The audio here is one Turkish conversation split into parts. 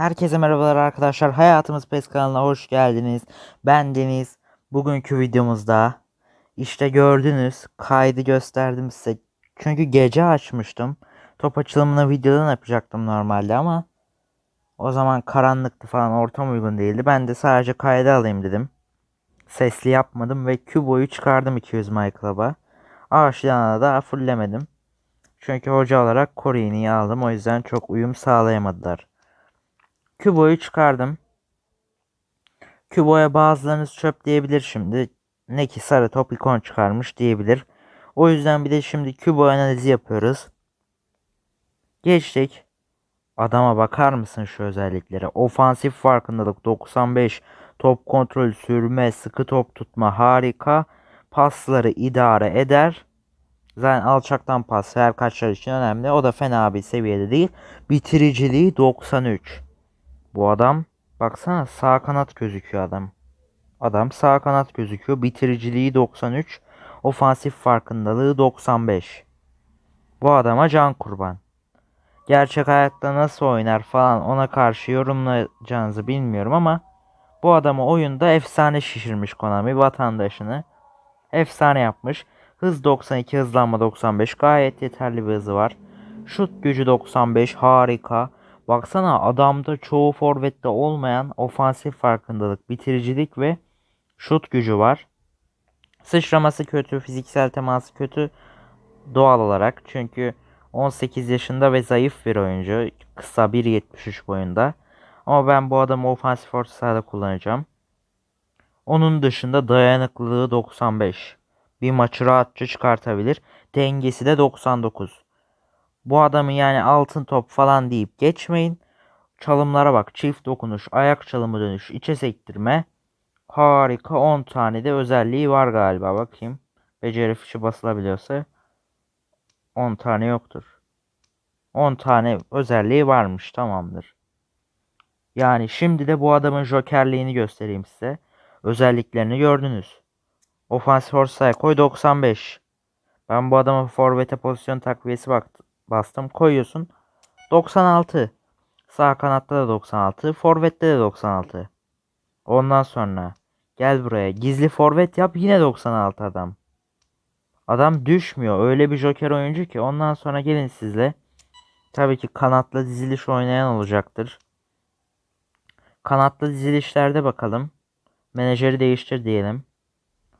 Herkese merhabalar arkadaşlar. Hayatımız PES kanalına hoş geldiniz. Ben Deniz. Bugünkü videomuzda işte gördünüz kaydı gösterdim size. Çünkü gece açmıştım. Top açılımını videodan yapacaktım normalde ama o zaman karanlıktı falan ortam uygun değildi. Ben de sadece kaydı alayım dedim. Sesli yapmadım ve Cubo'yu çıkardım 200 My Club'a. Ağaçlarına da fulllemedim. Çünkü hoca olarak Corey'ni aldım. O yüzden çok uyum sağlayamadılar. Kübo'yu çıkardım. Kübo'ya bazılarınız çöp diyebilir şimdi. Ne ki sarı top ikon çıkarmış diyebilir. O yüzden bir de şimdi Kübo analizi yapıyoruz. Geçtik. Adama bakar mısın şu özelliklere? Ofansif farkındalık 95, top kontrol, sürme, sıkı top tutma harika. Pasları idare eder. Zaten alçaktan pas her kaçlar için önemli. O da fena bir seviyede değil. Bitiriciliği 93. Bu adam baksana sağ kanat gözüküyor adam. Adam sağ kanat gözüküyor. Bitiriciliği 93. Ofansif farkındalığı 95. Bu adama can kurban. Gerçek hayatta nasıl oynar falan ona karşı yorumlayacağınızı bilmiyorum ama bu adamı oyunda efsane şişirmiş Konami vatandaşını. Efsane yapmış. Hız 92, hızlanma 95 gayet yeterli bir hızı var. Şut gücü 95 harika. Baksana adamda çoğu forvette olmayan ofansif farkındalık, bitiricilik ve şut gücü var. Sıçraması kötü, fiziksel teması kötü doğal olarak. Çünkü 18 yaşında ve zayıf bir oyuncu. Kısa 1.73 boyunda. Ama ben bu adamı ofansif orta sahada kullanacağım. Onun dışında dayanıklılığı 95. Bir maçı rahatça çıkartabilir. Dengesi de 99. Bu adamı yani altın top falan deyip geçmeyin. Çalımlara bak. Çift dokunuş, ayak çalımı dönüş, içe sektirme. Harika 10 tane de özelliği var galiba. Bakayım. Beceri fişi basılabiliyorsa 10 tane yoktur. 10 tane özelliği varmış. Tamamdır. Yani şimdi de bu adamın jokerliğini göstereyim size. Özelliklerini gördünüz. Ofansif orta koy 95. Ben bu adama forvete pozisyon takviyesi baktım bastım koyuyorsun. 96. Sağ kanatta da 96. Forvette de 96. Ondan sonra gel buraya. Gizli forvet yap yine 96 adam. Adam düşmüyor. Öyle bir joker oyuncu ki. Ondan sonra gelin sizle. Tabii ki kanatlı diziliş oynayan olacaktır. Kanatlı dizilişlerde bakalım. Menajeri değiştir diyelim.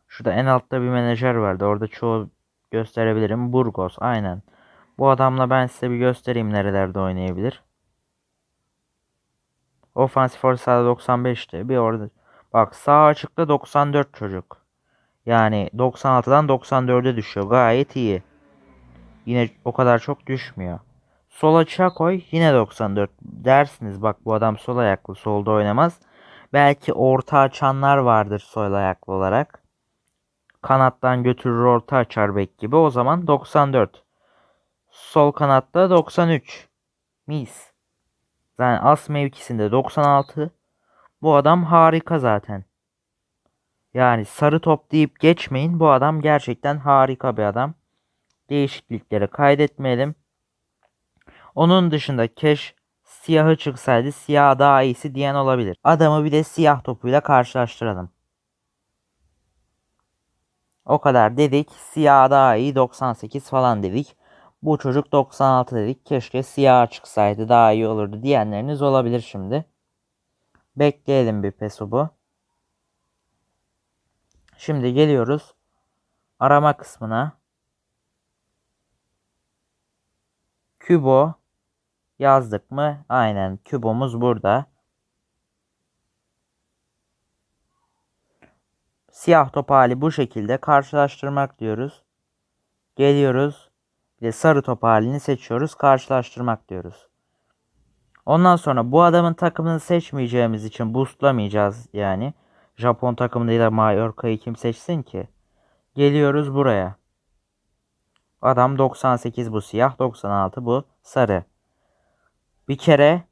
Şurada en altta bir menajer vardı. Orada çoğu gösterebilirim. Burgos aynen. Bu adamla ben size bir göstereyim nerelerde oynayabilir. Ofansif orta sahada 95'te. Bir orada. Bak sağ açıkta 94 çocuk. Yani 96'dan 94'e düşüyor. Gayet iyi. Yine o kadar çok düşmüyor. Sol açığa koy yine 94. Dersiniz bak bu adam sol ayaklı solda oynamaz. Belki orta açanlar vardır sol ayaklı olarak. Kanattan götürür orta açar bek gibi. O zaman 94. Sol kanatta 93. Mis. Yani as mevkisinde 96. Bu adam harika zaten. Yani sarı top deyip geçmeyin. Bu adam gerçekten harika bir adam. Değişiklikleri kaydetmeyelim. Onun dışında keş siyahı çıksaydı siyah daha iyisi diyen olabilir. Adamı bir de siyah topuyla karşılaştıralım. O kadar dedik. Siyah daha iyi 98 falan dedik. Bu çocuk 96 dedik. Keşke siyah çıksaydı daha iyi olurdu diyenleriniz olabilir şimdi. Bekleyelim bir pesubu. Şimdi geliyoruz arama kısmına. Kübo yazdık mı? Aynen kübomuz burada. Siyah top hali bu şekilde karşılaştırmak diyoruz. Geliyoruz ve sarı top halini seçiyoruz. Karşılaştırmak diyoruz. Ondan sonra bu adamın takımını seçmeyeceğimiz için boostlamayacağız yani. Japon takımıyla Mallorca'yı kim seçsin ki? Geliyoruz buraya. Adam 98 bu siyah, 96 bu sarı. Bir kere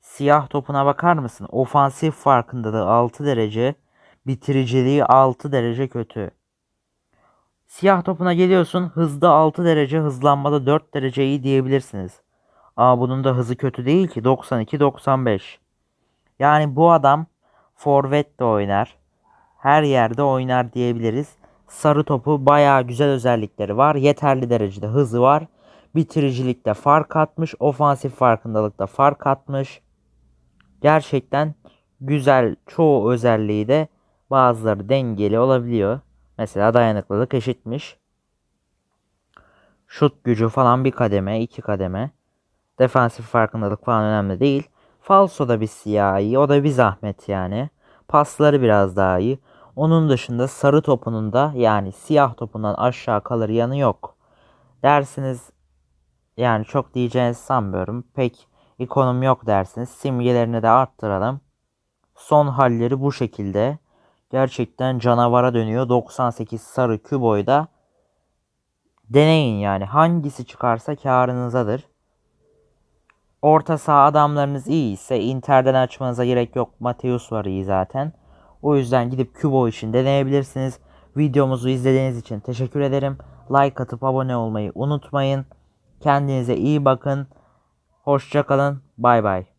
siyah topuna bakar mısın? Ofansif farkındalığı 6 derece, bitiriciliği 6 derece kötü. Siyah topuna geliyorsun. Hızda 6 derece, hızlanmada 4 derece iyi diyebilirsiniz. Ama bunun da hızı kötü değil ki. 92-95. Yani bu adam forvet de oynar. Her yerde oynar diyebiliriz. Sarı topu bayağı güzel özellikleri var. Yeterli derecede hızı var. Bitiricilikte fark atmış. Ofansif farkındalıkta fark atmış. Gerçekten güzel çoğu özelliği de bazıları dengeli olabiliyor. Mesela dayanıklılık eşitmiş. Şut gücü falan bir kademe, iki kademe. Defansif farkındalık falan önemli değil. Falso da bir siyah iyi. O da bir zahmet yani. Pasları biraz daha iyi. Onun dışında sarı topunun da yani siyah topundan aşağı kalır yanı yok. Dersiniz yani çok diyeceğinizi sanmıyorum. Pek ikonum yok dersiniz. Simgelerini de arttıralım. Son halleri bu şekilde. Gerçekten canavara dönüyor. 98 sarı küboyda. Deneyin yani. Hangisi çıkarsa karınızadır. Orta saha adamlarınız iyi ise Inter'den açmanıza gerek yok. Mateus var iyi zaten. O yüzden gidip Kubo için deneyebilirsiniz. Videomuzu izlediğiniz için teşekkür ederim. Like atıp abone olmayı unutmayın. Kendinize iyi bakın. Hoşçakalın. Bay bay.